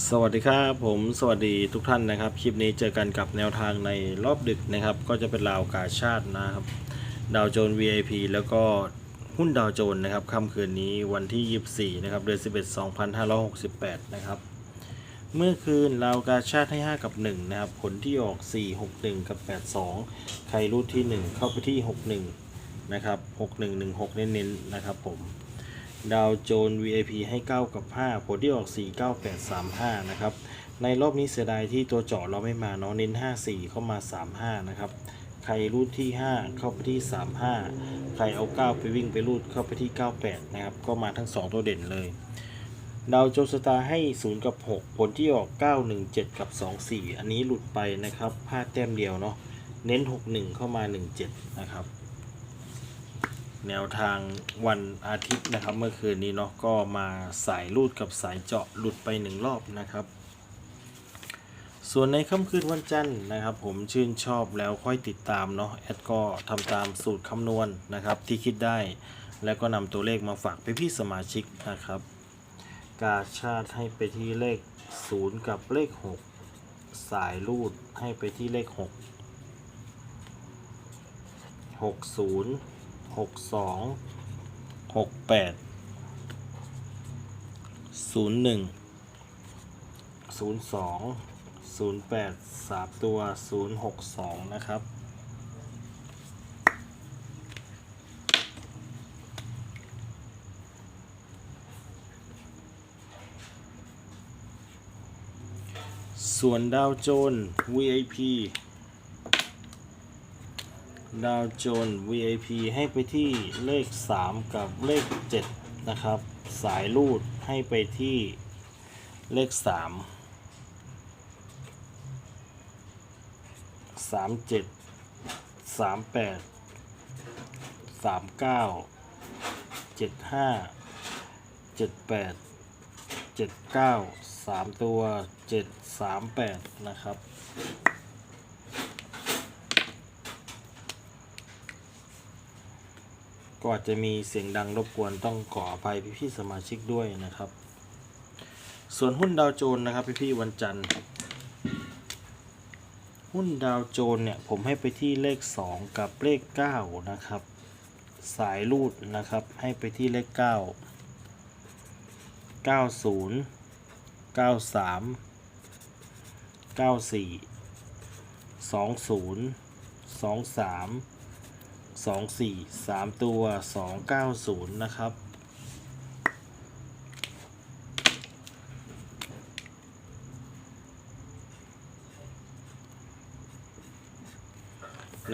สวัสดีครับผมสวัสดีทุกท่านนะครับ คลิปนี้เจอกันกับแนวทางในรอบดึกนะครับ ก็จะเป็นราวกาชาตินะครับ ดาวโจน VIP แล้วก็หุ้นดาวโจนนะครับค่ำคืนนี้วันที่ 24 นะครับเดือน 11 2568 นะครับ เมื่อคืนราวกาชาติให้ 5 กับ 1 นะครับ ผลที่ออก 4 6 1 กับ 82 ใครรูดที่ 1 เข้าไปที่ 61 นะครับ 6116 เน้นๆนะครับผม ดาวโจน VIP ให้ 9 กับ 5 ผลที่ออก 4 9 8 3 5 นะครับ ในรอบนี้เสียดายที่ตัวเจาะเราไม่มาเนาะเน้น 5 4 เข้ามา 3 5 นะครับ ใครรูดที่ 5 เข้าไปที่ 3 5 ใครเอา 9 ไปวิ่งไปรูดเข้าไปที่ 98 นะครับ ก็มาทั้ง 2 ตัวเด่นเลย ดาวโจนสตาร์ให้ 0 กับ 6 ผลที่ออก 9 1 7 กับ 2 4 อันนี้หลุดไปนะครับพลาดแต้มเดียวเนาะเน้น 6 1 เข้ามา 1 7 นะครับ แนวทางวันอาทิตย์นะครับ เมื่อคืนนี้เนาะก็มาสายรูดกับสายเจาะหลุดไปหนึ่งรอบนะครับ ส่วนในค่ำคืนวันจันทร์นะครับ ผมชื่นชอบแล้วค่อยติดตามเนาะแอดก็ทำตามสูตรคำนวณนะครับ ที่คิดได้ แล้วก็นำตัวเลขมาฝากไปพี่สมาชิกนะครับ กาชาติให้ไปที่เลข 0 กับเลข 6 สายรูดให้ไปที่เลข 6 60 หกสองหกแปดศูนย์หนึ่งศูนย์สองศูนย์แปดสามตัวศูนย์หกสองนะครับส่วนดาวโจน VIP ดาวโจน VIP ให้ไปที่เลข 3 กับเลข 7 นะครับ สายรูดให้ไปที่เลข 3 37 38 39 75 78 79 3 ตัว 738 นะครับ ก็อาจจะมีเสียงดังรบกวนต้องขออภัยพี่ๆสมาชิกด้วยนะครับ ส่วนหุ้นดาวโจนนะครับพี่ๆวันจันทร์ หุ้นดาวโจนเนี่ยผมให้ไปที่เลข 2 กับเลข 9 นะครับ สายรูดนะครับให้ไปที่เลข 9 90 93 94 20 23 สองสี่สามตัวสองเก้าศูนย์นะครับ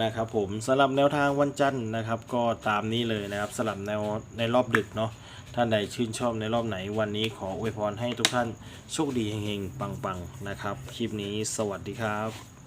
นะครับผมสำหรับแนวทางวันจันทร์นะครับ ก็ตามนี้เลยนะครับสำหรับแนวในรอบดึกเนาะท่านใดชื่นชอบในรอบไหนวันนี้ขออวยพรให้ทุกท่านโชคดีเฮงๆ ปังๆ นะครับ คลิปนี้สวัสดีครับ